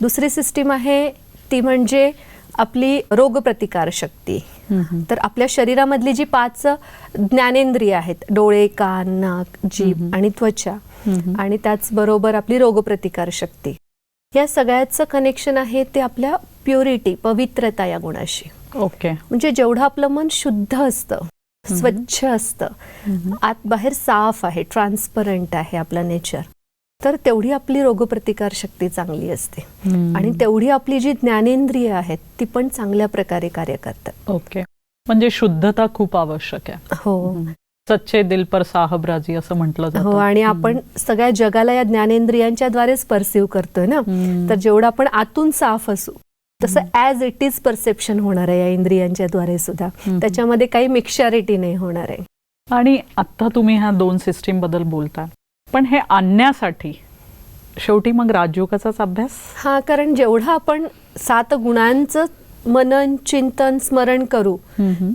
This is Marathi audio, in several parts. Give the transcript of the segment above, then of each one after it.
दुसरी सिस्टीम आहे ती म्हणजे आपली रोगप्रतिकार शक्ती तर आपल्या शरीरामधली जी पाच ज्ञानेंद्रिय आहेत डोळे कान नाक जीभ आणि त्वचा आणि त्याचबरोबर आपली रोगप्रतिकार शक्ती या सगळ्याचं कनेक्शन आहे ते आपल्या प्युरिटी पवित्रता या गुणाशी. ओके म्हणजे जेवढं आपलं मन शुद्ध असतं स्वच्छ असतं आत बाहेर साफ आहे ट्रान्सपरंट आहे आपलं नेचर तर तेवढी आपली रोगप्रतिकार शक्ती चांगली असते. आणि तेवढी आपली जी ज्ञानेंद्रिय आहेत ती पण चांगल्या प्रकारे कार्य करतात. ओके. म्हणजे शुद्धता खूप आवश्यक आहे. हो. सच्चे दिल पर साहब राजी असं म्हटलं हो आणि आपण सगळ्या जगाला या ज्ञानेंद्रियांच्या द्वारेच परसिव्ह करतोय ना. तर जेवढं आपण आतून साफ असू तसं ॲज इट इज परसेप्शन होणार आहे या इंद्रियांच्या द्वारे सुद्धा त्याच्यामध्ये काही मिक्शरिटी नाही होणार आहे. आणि आता तुम्ही ह्या दोन सिस्टीमबद्दल बोलता पण हे आणण्यासाठी शेवटी मग राजयोगाचाच अभ्यास हा कारण जेवढं आपण सात गुणांचं मनन चिंतन स्मरण करू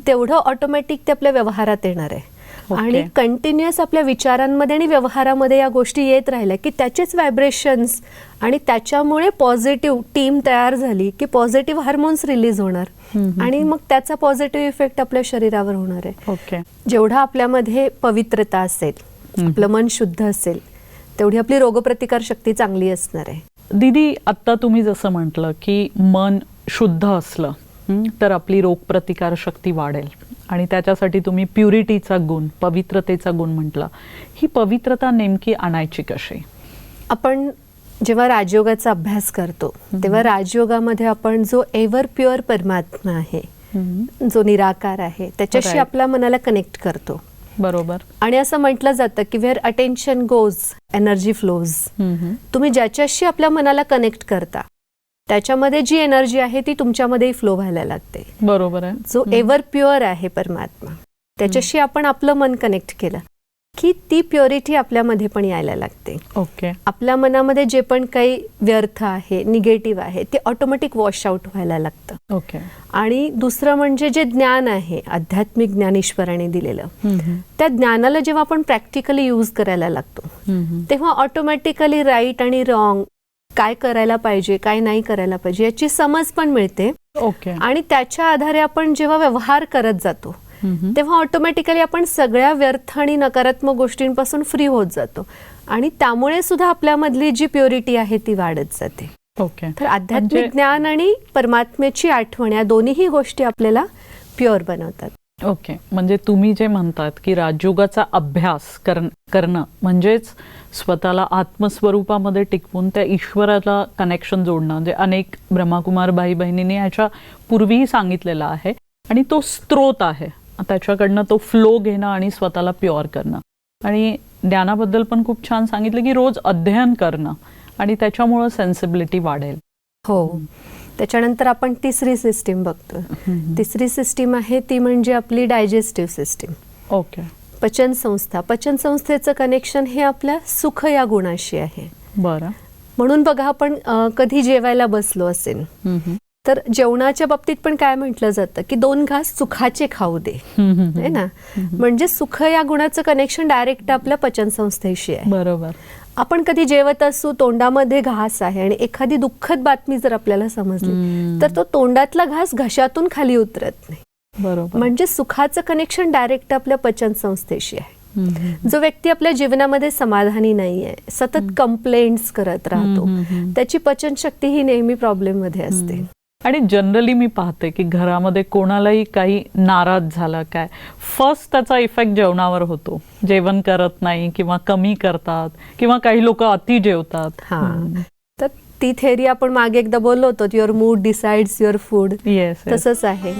तेवढं ऑटोमॅटिक ते आपल्या व्यवहारात येणार आहे ओके. आणि कंटिन्युअस आपल्या विचारांमध्ये आणि व्यवहारामध्ये या गोष्टी येत राहिल्या की त्याचेच व्हायब्रेशन्स आणि त्याच्यामुळे पॉझिटिव्ह टीम तयार झाली की पॉझिटिव्ह हार्मोन्स रिलीज होणार. आणि मग त्याचा पॉझिटिव्ह इफेक्ट आपल्या शरीरावर होणार आहे ओके जेवढा आपल्यामध्ये पवित्रता असेल. आपलं मन शुद्ध असेल तेवढी आपली रोगप्रतिकार शक्ती चांगली असणार आहे. दीदी आत्ता तुम्ही जसं म्हटलं की मन शुद्ध असलं तर आपली रोगप्रतिकार शक्ती वाढेल. आणि त्याच्यासाठी तुम्ही प्युरिटीचा गुण पवित्रतेचा गुण म्हटला. ही पवित्रता नेमकी आणायची कशी? आपण जेव्हा राजयोगाचा अभ्यास करतो तेव्हा राजयोगामध्ये आपण जो एव्हर प्युअर परमात्मा आहे जो निराकार आहे त्याच्याशी. आपल्या मनाला कनेक्ट करतो. बरोबर. आणि असं म्हटलं जातं की where attention goes energy flows तुम्ही ज्याच्याशी आपल्या मनाला कनेक्ट करता त्याच्यामध्ये जी एनर्जी आहे ती तुमच्यामध्येही फ्लो व्हायला लागते. बरोबर आहे. जो एव्हर प्युअर आहे परमात्मा त्याच्याशी आपण आपलं मन कनेक्ट केलं की ती प्युरिटी आपल्यामध्ये पण यायला लागते. ओके आपल्या मनामध्ये जे पण काही व्यर्थ आहे निगेटिव्ह आहे ते ऑटोमॅटिक वॉश आउट व्हायला लागतं. ओके आणि दुसरं म्हणजे जे ज्ञान आहे आध्यात्मिक ज्ञान ईश्वराने दिलेलं त्या ज्ञानाला जेव्हा आपण प्रॅक्टिकली यूज करायला लागतो तेव्हा ऑटोमॅटिकली राईट आणि रॉंग काय करायला पाहिजे काय नाही करायला पाहिजे याची समज पण मिळते. ओके आणि त्याच्या आधारे आपण जेव्हा व्यवहार करत जातो तेव्हा ऑटोमॅटिकली आपण सगळ्या व्यर्थ आणि नकारात्मक गोष्टींपासून फ्री होत जातो. आणि त्यामुळे सुद्धा आपल्यामधली जी प्युरिटी आहे ती वाढत जाते. ओके तर आध्यात्मिक म्हणजे- ज्ञान आणि परमात्म्याची आठवण या दोन्हीही गोष्टी आपल्याला प्युअर बनवतात. ओके म्हणजे तुम्ही जे म्हणतात की राजयोगाचा अभ्यास करण करणं म्हणजेच स्वतःला आत्मस्वरूपामध्ये टिकवून त्या ईश्वराला कनेक्शन जोडणं. म्हणजे अनेक ब्रह्माकुमार भाई बहिणींनी ह्याच्या पूर्वीही सांगितलेलं आहे. आणि तो स्त्रोत आहे. त्याच्याकडनं तो फ्लो घेणं आणि स्वतःला प्युअर करणं. आणि ज्ञानाबद्दल पण खूप छान सांगितलं की रोज अध्ययन करणं आणि त्याच्यामुळं सेन्सिबिलिटी वाढेल. हो. त्याच्यानंतर आपण तिसरी सिस्टीम बघतो तिसरी सिस्टीम आहे ती म्हणजे आपली डायजेस्टिव्ह सिस्टीम ओके पचन संस्था. पचन संस्थेचं कनेक्शन हे आपल्या सुख या गुणाशी आहे. बरं. म्हणून बघा आपण कधी जेवायला बसलो असेल. तर जेवणाच्या बाबतीत पण काय म्हटलं जातं की दोन घास सुखाचे खाऊ दे. है ना? म्हणजे सुख या गुणाचं कनेक्शन डायरेक्ट आपल्या पचन संस्थेशी आहे. बरोबर. आपण कधी जेवत असू तोंडामध्ये घास आहे आणि एखादी दुःखद बातमी जर आपल्याला समजली. तर तो तोंडातला घास घशातून खाली उतरत नाही. बरोबर. म्हणजे सुखाचं कनेक्शन डायरेक्ट आपल्या पचन संस्थेशी आहे. जो व्यक्ती आपल्या जीवनामध्ये समाधानी नाहीये सतत कंप्लेंट्स करत राहतो. त्याची पचनशक्ती ही नेहमी प्रॉब्लेममध्ये असते. आणि जनरली मी पाहते की घरामध्ये कोणालाही काही नाराज झाला काय फर्स्ट त्याचा इफेक्ट जेवणावर होतो. जेवण करत नाही किंवा कमी करतात किंवा काही लोक अति जेवतात. हा. तर ती थेरी आपण मागे एकदा बोललो होतो your mood decides your food yes तसंच आहे.